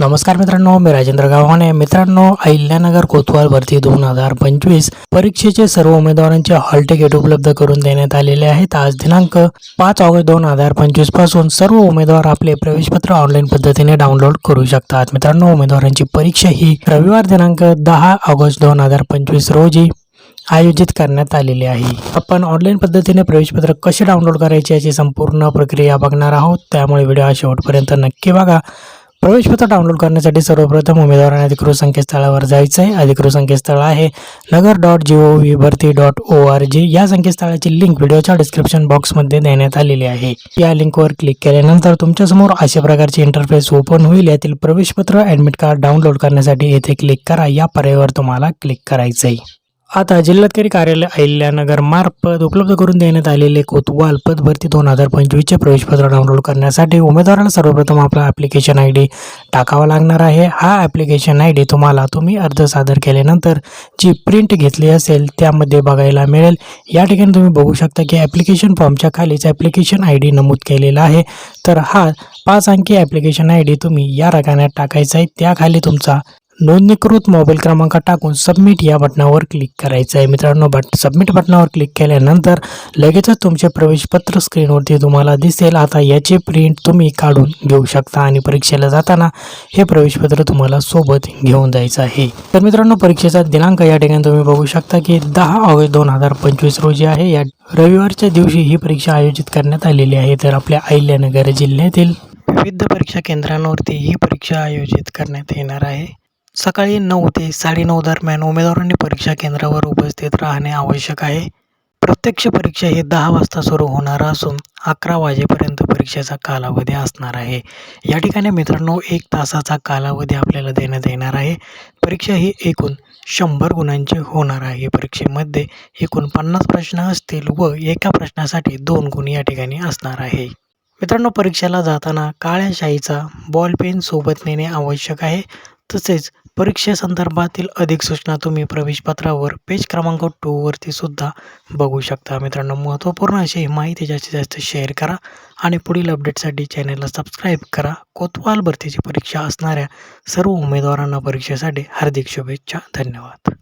नमस्कार मित्रांनो मी राजेंद्र गावाने मित्रांनो अहिल्यानगर कोतवाल भरती दोन हजार पंचवीस परीक्षेचे सर्व उमेदवारांचे हॉल तिकीट उपलब्ध करून देण्यात आलेले आहेत. आज दिनांक पाच ऑगस्ट दोन हजार पंचवीसपासून सर्व उमेदवार आपले प्रवेशपत्र ऑनलाईन पद्धतीने डाउनलोड करू शकतात. मित्रांनो उमेदवारांची परीक्षा ही रविवार दिनांक दहा ऑगस्ट दोन हजार पंचवीस रोजी आयोजित करण्यात आलेली आहे. आपण ऑनलाईन पद्धतीने प्रवेशपत्र कसे डाउनलोड करायचे याची संपूर्ण प्रक्रिया बघणार आहोत. त्यामुळे व्हिडिओ हा शेवटपर्यंत नक्की बघा. प्रवेशपत्र डाउनलोड करण्यासाठी सर्वप्रथम उमेदवाराने अधिकृत संकेतस्थळावर जायचं आहे अधिकृत संकेतस्थळ आहे Nagar dot G O V भरती डॉट ओ आर जी या संकेतस्थळाची लिंक व्हिडिओच्या डिस्क्रिप्शन बॉक्समध्ये देण्यात आलेली आहे. या लिंकवर क्लिक केल्यानंतर तुमच्यासमोर अशा प्रकारचे इंटरफेस ओपन होईल. यातील प्रवेशपत्र ॲडमिट कार्ड डाउनलोड करण्यासाठी येथे क्लिक करा. या पर्यायावर तुम्हाला क्लिक करायचं आहे आता जिल्हाधिकारी कार्यालय अहिल्यानगर उपलब्ध करून देण्यात आलेले कोतवाल पद भरती दोन हजार पंचवीसचे प्रवेशपत्र डाउनलोड करण्यासाठी उमेदवाराला सर्वप्रथम आपला ॲप्लिकेशन आय डी टाकावा लागणार आहे. हा ॲप्लिकेशन आय डी तुम्हाला तुम्ही अर्ज सादर केल्यानंतर जी प्रिंट घेतली असेल त्यामध्ये बघायला मिळेल. या ठिकाणी तुम्ही बघू शकता की ॲप्लिकेशन फॉर्मच्या खालीच ॲप्लिकेशन आय डी नमूद केलेला आहे. तर हा पाच अंकी ॲप्लिकेशन आय डी तुम्ही या रकान्यात टाकायचा आहे. त्याखाली तुमचा नोंदणीकृत मोबाईल क्रमांक टाकून सबमिट या बटनावर क्लिक करायचं आहे. मित्रांनो बट सबमिट बटनावर क्लिक केल्यानंतर लगेचच तुमचे प्रवेशपत्र स्क्रीनवरती तुम्हाला दिसेल. आता याची प्रिंट तुम्ही काढून घेऊ शकता आणि परीक्षेला जाताना हे प्रवेशपत्र तुम्हाला सोबत घेऊन जायचं आहे. तर मित्रांनो परीक्षेचा दिनांक या ठिकाणी तुम्ही बघू शकता की दहा ऑगस्ट दोन हजार पंचवीस रोजी आहे. या रविवारच्या दिवशी ही परीक्षा आयोजित करण्यात आलेली आहे. तर आपल्या अहिल्यानगर जिल्ह्यातील विविध परीक्षा केंद्रांवरती ही परीक्षा आयोजित करण्यात येणार आहे. सकाळी नऊ ते साडेनऊ दरम्यान उमेदवारांनी परीक्षा केंद्रावर उपस्थित राहणे आवश्यक आहे. प्रत्यक्ष परीक्षा ही दहा वाजता सुरू होणार असून अकरा वाजेपर्यंत परीक्षेचा कालावधी असणार आहे. या ठिकाणी मित्रांनो एक तासाचा कालावधी आपल्याला देण्यात येणार आहे. परीक्षा ही एकूण शंभर गुणांची होणार आहे. परीक्षेमध्ये एकूण पन्नास प्रश्न असतील व एका प्रश्नासाठी दोन गुण या ठिकाणी असणार आहे. मित्रांनो परीक्षेला जाताना काळ्या शाईचा बॉल पेन सोबत नेणे आवश्यक आहे. तसेच परीक्षेसंदर्भातील अधिक सूचना तुम्ही प्रवेशपत्रावर पेज क्रमांक टूवरती सुद्धा बघू शकता. मित्रांनो महत्त्वपूर्ण अशी ही माहिती जास्तीत जास्त शेअर करा आणि पुढील अपडेटसाठी चॅनलला सबस्क्राईब करा. कोतवाल भरतीची परीक्षा असणाऱ्या सर्व उमेदवारांना परीक्षेसाठी हार्दिक शुभेच्छा. धन्यवाद.